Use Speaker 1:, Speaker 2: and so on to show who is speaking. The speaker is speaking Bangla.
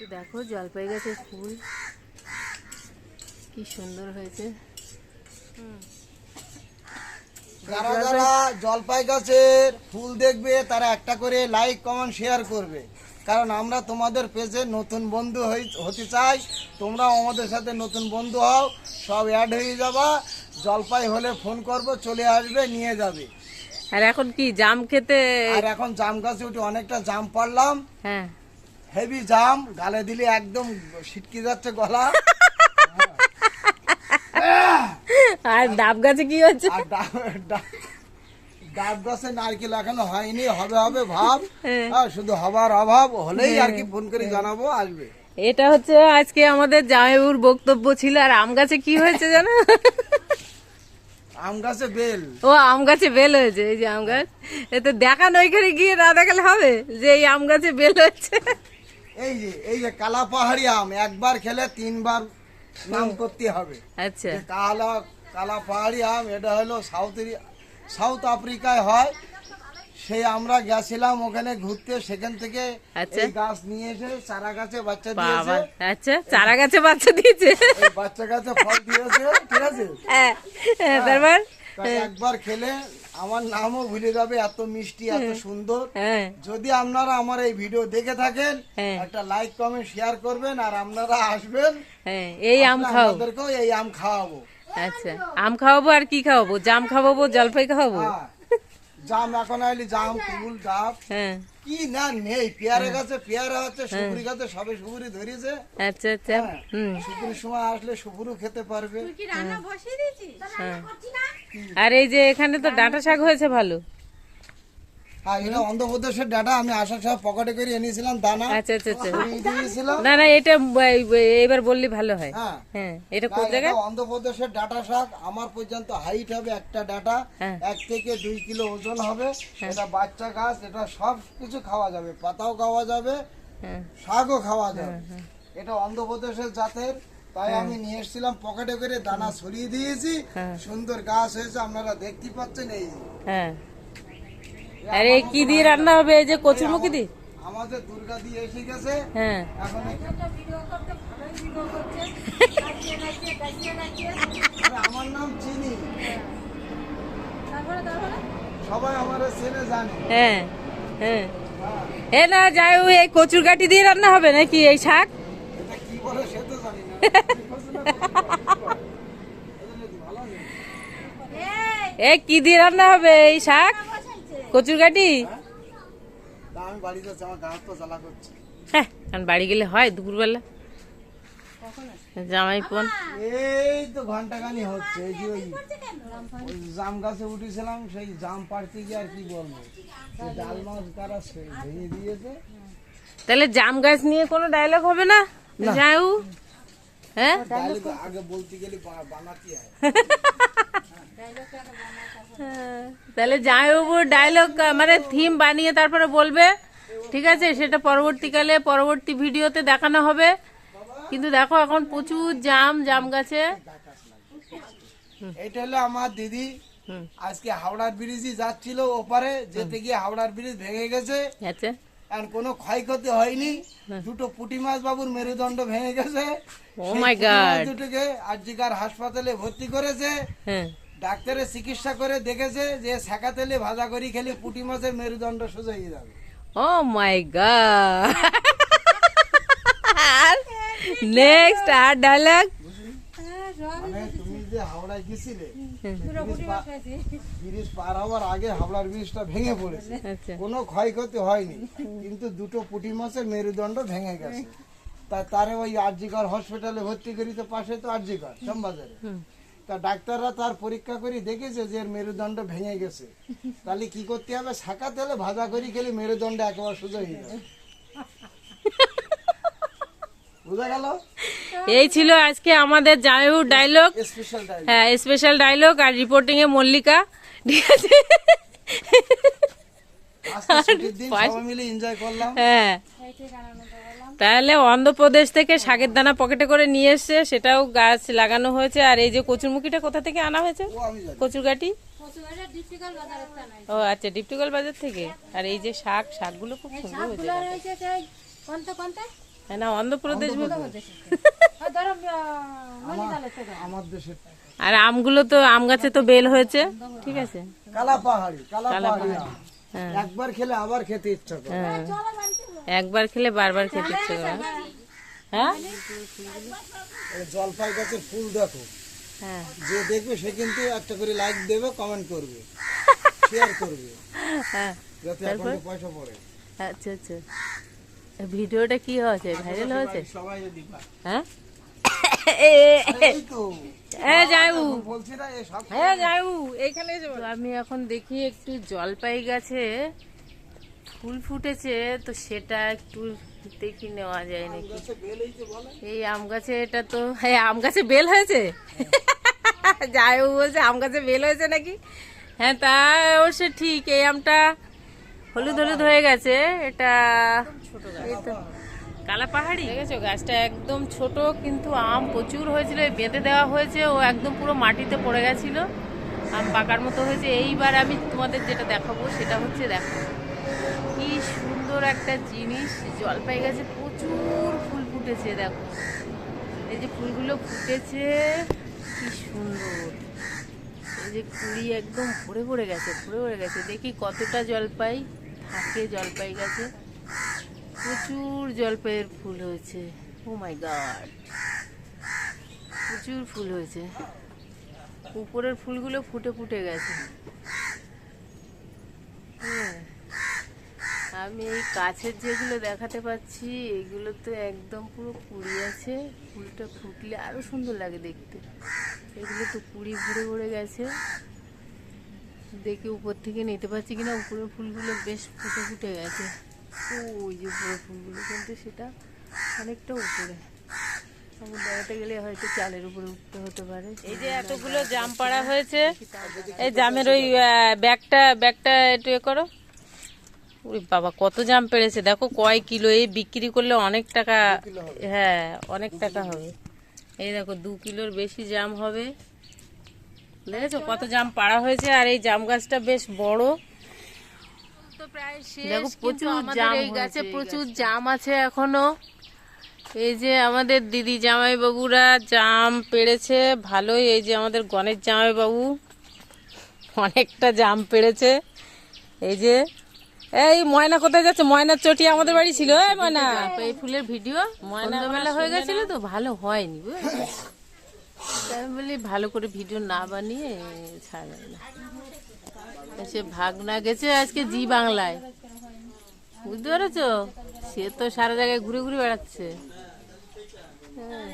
Speaker 1: তো দেখো জলপাই গাছের ফুল। কি সুন্দর হয়েছে।
Speaker 2: যারা যারা জলপাই গাছের ফুল দেখবে তারা একটা করে লাইক কমেন্ট শেয়ার করবে। কারণ আমরা তোমাদের পেজে নতুন বন্ধু হই- হতে চাই। তোমরাও আমাদের সাথে নতুন বন্ধু হও। সব অ্যাড হয়ে যাবা। জলপাই হলে ফোন করব চলে আসবে নিয়ে যাবে।
Speaker 1: আর এখন কি জাম খেতে
Speaker 2: আর এখন জাম গাছে উঠে অনেকটা জাম পারলাম
Speaker 1: হ্যাঁ।
Speaker 2: হেভি জাম গালে দিলে একদম ছিটকে যাচ্ছে গলা।
Speaker 1: আর ডাব গাছে কি হচ্ছে?
Speaker 2: ডাব গাছে নারকেল এখনও হয়নি হবে হবে ভাব।
Speaker 1: হ্যাঁ।
Speaker 2: শুধু হবার অভাব হলেই আর কি ফোন করে জানাব আসবে।
Speaker 1: এটা হচ্ছে আজকে আমাদের জামাইবুর বক্তব্য ছিল আর আম গাছে কি হয়েছে জানো?
Speaker 2: আম গাছে বেল।
Speaker 1: ও আম গাছে বেল হয়েছে এই যে আম গাছ। দেখানো ওইখানে গিয়ে না দেখালে হবে যে এই আম গাছে বেল হয়েছে।
Speaker 2: এই যে এই যে কালা পাহাড়ি আম একবার খেলে তিনবার নাম করতে হবে।
Speaker 1: আচ্ছা।
Speaker 2: যে কালা কালা পাহাড়ি আম এটা হলো সাউথ সাউথ আফ্রিকায় হয়। সেই আমরা গেছিলাম ওখানে ঘুরতে সেখান থেকে
Speaker 1: আচ্ছা।
Speaker 2: গাছ নিয়ে এসে চারা গাছে বাচ্চা দিয়েছে।
Speaker 1: আচ্ছা চারা গাছে বাচ্চা দিয়েছে।
Speaker 2: বাচ্চা গাছে ফল দিয়েছে ঠিক আছে?
Speaker 1: হ্যাঁ, হ্যাঁ, তারপর?
Speaker 2: একবার খেলে আমার নামও ভুলে যাবে এত মিষ্টি এত সুন্দর।
Speaker 1: হ্যাঁ।
Speaker 2: যদি আপনারা আমার এই ভিডিও দেখে থাকেন
Speaker 1: হ্যাঁ।
Speaker 2: একটা লাইক কমেন্ট শেয়ার করবেন আর আপনারা আসবেন।
Speaker 1: হ্যাঁ এই আম খাও।
Speaker 2: এই আম খাওয়াবো।
Speaker 1: আচ্ছা আম খাওয়াবো আর কি খাওয়াবো? জাম খাওয়াবো জলপাই খাওয়াবো?
Speaker 2: হ্যাঁ। জাম এখন আইলি জাম কুল ডাব।
Speaker 1: হ্যাঁ।
Speaker 2: কি না নেই পেয়ারা গাছে পেয়ারা আছে সুপুরি গাছে সবে সুপুরি ধরেছে।
Speaker 1: আচ্ছা আচ্ছা।
Speaker 2: হ্যাঁ। সুপুরির সময় আসলে সুপুরু খেতে পারবে।
Speaker 1: হ্যাঁ। আর এই যে এখানে তো ডাঁটা শাক হয়েছে ভালো।
Speaker 2: হ্যাঁ এটা অন্ধ্রপ্রদেশের ডাটা আমি আসার সময় পকেটে করে এনেছিলাম দানা
Speaker 1: আচ্ছা আচ্ছা আচ্ছা।
Speaker 2: দিয়েছিলাম।
Speaker 1: না না এটা এবার বললে ভালো হয়।
Speaker 2: হ্যাঁ।
Speaker 1: হ্যাঁ এটা কোন জায়গায়?
Speaker 2: অন্ধ্রপ্রদেশের ডাটা শাক। আমার পর্যন্ত হাইট হবে একটা ডাটা
Speaker 1: হ্যাঁ।
Speaker 2: এক থেকে দুই কিলো ওজন হবে। এটা বাচ্চা গাছ এটা সব কিছু খাওয়া যাবে। পাতাও খাওয়া যাবে।
Speaker 1: হ্যাঁ।
Speaker 2: শাকও খাওয়া যাবে। এটা অন্ধ্রপ্রদেশের জাতের। তাই আমি নিয়ে এসেছিলাম পকেটে করে দানা ছড়িয়ে দিয়েছি।
Speaker 1: হ্যাঁ।
Speaker 2: সুন্দর গাছ হয়েছে আপনারা দেখতে পাচ্ছেন এই।
Speaker 1: হ্যাঁ। আরে কি দিয়ে রান্না হবে? এই যে কচুরমুখি দিয়ে?
Speaker 2: আমাদের দুর্গা দিয়ে এসে গেছে।
Speaker 1: হ্যাঁ।
Speaker 2: এখন আমার নাম চিনি। সবাই আমার চেনে জানে।
Speaker 1: হ্যাঁ হ্যাঁ। এ না যাই এই কচুর গাটি দিয়ে রান্না হবে নাকি এই শাক?
Speaker 2: এটা কি করে সে তো জানি না।
Speaker 1: এ কি দিয়ে রান্না হবে এই শাক? কচুর গাটি
Speaker 2: তা আমি বাড়ি যাচ্ছি আমার গাছ তো জ্বালা করছে।
Speaker 1: হ্যাঁ কারণ বাড়ি গেলে হয় দুপুরবেলা। জামাই ফোন।
Speaker 2: এই তো ঘণ্টা খানি হচ্ছে এই যে ওই জাম গাছে উঠেছিলাম সেই জাম পাড়তে গিয়ে আর কি বলব? ডাল মাছ তারা ভেঙে দিয়েছে।
Speaker 1: তাহলে জাম গাছ নিয়ে কোনো ডায়লগ হবে না? যাও হ্যাঁ?
Speaker 2: আগে বলতে গেলে বানাতে হয়।
Speaker 1: তাহলে জামাইবাবুর ডায়লগ মানে থিম বানিয়ে তারপরে বলবে। ঠিক আছে সেটা পরবর্তীকালে পরবর্তী ভিডিওতে দেখানো হবে। কিন্তু দেখো এখন প্রচুর জাম জাম গাছে।
Speaker 2: এটা হলো আমার দিদি। আজকে হাওড়ার ব্রিজই যাচ্ছিল ওপারে যেতে গিয়ে হাওড়ার ব্রিজ ভেঙে গেছে।
Speaker 1: আচ্ছা।
Speaker 2: আর কোনো ক্ষয়ক্ষতি হয়নি। দুটো পুঁটি মাছ বাবুর মেরুদণ্ড ভেঙে গেছে।
Speaker 1: Oh.
Speaker 2: দুটোকে আজিকার হাসপাতালে ভর্তি করেছে।
Speaker 1: হ্যাঁ।
Speaker 2: ডাক্তারের চিকিৎসা করে দেখেছে যে শাখা তেলে ভাজা করি খেলে পুঁটি মাছের মেরুদণ্ড সোজা হয়ে যাবে।
Speaker 1: Oh my god. নেক্সট আর ডায়লগ?
Speaker 2: মানে তুমি যে হাওড়ায় গেছিলে ব্রিজ পার হওয়ার আগে হাওড়ার ব্রিজটা ভেঙে পড়েছে।
Speaker 1: আচ্ছা।
Speaker 2: কোনো ক্ষয়ক্ষতি হয়নি কিন্তু দুটো পুঁটি মাছের মেরুদণ্ড ভেঙে গেছে। তা তারে ওই আরজিকর হসপিটালে ভর্তি করি তো পাশে তো আরজিকর শ্যামবাজারে। তা ডাক্তাররা তার পরীক্ষা করে দেখেছে যে এর মেরুদণ্ড ভেঙে গেছে। তাহলে কি করতে হবে? শাখা তেলে ভাজা করি খেলে মেরুদণ্ড একেবারে সোজা হয়ে যাবে। বুঝা গেল?
Speaker 1: এই ছিল আজকে আমাদের জামাইবাবুর ডায়লগ
Speaker 2: স্পেশাল
Speaker 1: হ্যাঁ স্পেশাল ডায়লগ আর রিপোর্টিং এ মল্লিকা। ঠিক আছে?
Speaker 2: আজকে ছুটির দিন সবাই মিলে এনজয় করলাম।
Speaker 1: হ্যাঁ। তাহলে অন্ধ্রপ্রদেশ থেকে শাকের দানা পকেটে করে নিয়ে এসছে সেটাও গাছ লাগানো হয়েছে। আর এই যে কচুরমুখিটা কোথা থেকে আনা হয়েছে?
Speaker 2: ও আমি জানি।
Speaker 1: কচুর গাটি ও আচ্ছা ডিপটিকল বাজার থেকে? আর এই যে শাক শাকগুলো খুব সুন্দর হয়েছে হ্যাঁ না অন্ধ্রপ্রদেশ বলতে
Speaker 2: আমার
Speaker 1: আর আমগুলো তো আম গাছে তো বেল হয়েছে। ঠিক আছে।
Speaker 2: কালা পাহাড়ি কালা পাহাড়ি
Speaker 1: হ্যাঁ।
Speaker 2: একবার খেলে আবার খেতে ইচ্ছা করে।
Speaker 1: হ্যাঁ। একবার খেলে বারবার খেতে ইচ্ছে করে। হ্যাঁ?
Speaker 2: জলপাই গাছের ফুল দেখো।
Speaker 1: হ্যাঁ।
Speaker 2: যে দেখবে সে কিন্তু একটা করে লাইক দেবে কমেন্ট করবে শেয়ার করবে
Speaker 1: হ্যাঁ।
Speaker 2: যাতে পয়সা পড়ে।
Speaker 1: আচ্ছা আচ্ছা। ভিডিওটা কি হয়েছে? ভাইরাল হয়েছে?
Speaker 2: সবাই যদি
Speaker 1: হ্যাঁ? আমি এখন দেখি একটু জলপাই গাছে ফুল ফুটেছে তো সেটা একটু দেখি নেওয়া যায় নাকি।
Speaker 2: এই
Speaker 1: আম গাছে এটা তো হ্যাঁ আম গাছে বেল হয়েছে? যাইবু বলছে আম গাছে বেল হয়েছে নাকি? হ্যাঁ তা অবশ্য ঠিক এই আমটা হলুদ হলুদ হয়ে গেছে এটা তো। কালা পাহাড়ি? দেখেছ গাছটা একদম ছোট কিন্তু আম প্রচুর হয়েছিল এই বেঁধে দেওয়া হয়েছে ও একদম পুরো মাটিতে পড়ে গেছিল। আম পাকার মতো হয়েছে এইবার আমি তোমাদের যেটা দেখাবো সেটা হচ্ছে দেখো। একটা জিনিস, জলপাই গাছে প্রচুর ফুল ফুটেছে, দেখো। এই যে ফুলগুলো ফুটেছে, কি সুন্দর। এই যে কুড়ি একদম ভরে ভরে গেছে, ভরে ভরে গেছে। দেখি কতটা জলপাই থাকে জলপাই গাছে। প্রচুর জলপাইয়ের ফুল হয়েছে। Oh my god. প্রচুর ফুল হয়েছে। উপরের ফুলগুলো ফুটে ফুটে গেছে হ্যাঁ আমি এই কাছের যেগুলো দেখাতে পাচ্ছি এগুলো তো একদম পুরো কুড়ি আছে। ফুলটা ফুটলে আরও সুন্দর লাগে দেখতে। এগুলো তো কুড়ি ভরে ভরে গেছে। দেখি উপর থেকে নিতে পারছি কিনা উপরের ফুলগুলো বেশ ফুটে ফুটে গেছে। ও, ওই যে উপরের ফুলগুলো কিন্তু সেটা অনেকটা উপরে। বেড়াতে গেলে হয়তো চালের উপরে উঠতে হতে পারে। এই যে এতগুলো জাম পাড়া হয়েছে এই জামের ওই ব্যাগটা ব্যাগটা একটু এ করো। ওরে বাবা কত জাম পেড়েছে। দেখো কয় কিলো এই বিক্রি করলে অনেক টাকা হ্যাঁ অনেক টাকা হবে। এই দেখো দু কিলোর বেশি জাম হবে। দেখেছ কত জাম পাড়া হয়েছে? আর এই জাম গাছটা বেশ বড়। দেখো প্রচুর জাম এই গাছে প্রচুর জাম আছে এখনও। এই যে আমাদের দিদি জামাই বাবুরা জাম পেড়েছে ভালোই। এই যে আমাদের গণেশ জামাই বাবু অনেকটা জাম পেড়েছে। এই যে এই ময়না কোথায় যাচ্ছে? ময়নার চটি আমাদের বাড়ি ছিল। এই ময়না। এই ফুলের ভিডিও। ময়না মেলা হয়ে গেছিল তো ভালো হয়নি? আমি বলি ভালো করে ভিডিও না বানিয়ে ছাড়বে না। সে ভাগনা গেছে আজকে জি বাংলায়। বুঝতে পেরেছ? সে তো সারা জায়গায় ঘুরে ঘুরে বেড়াচ্ছে। হ্যাঁ।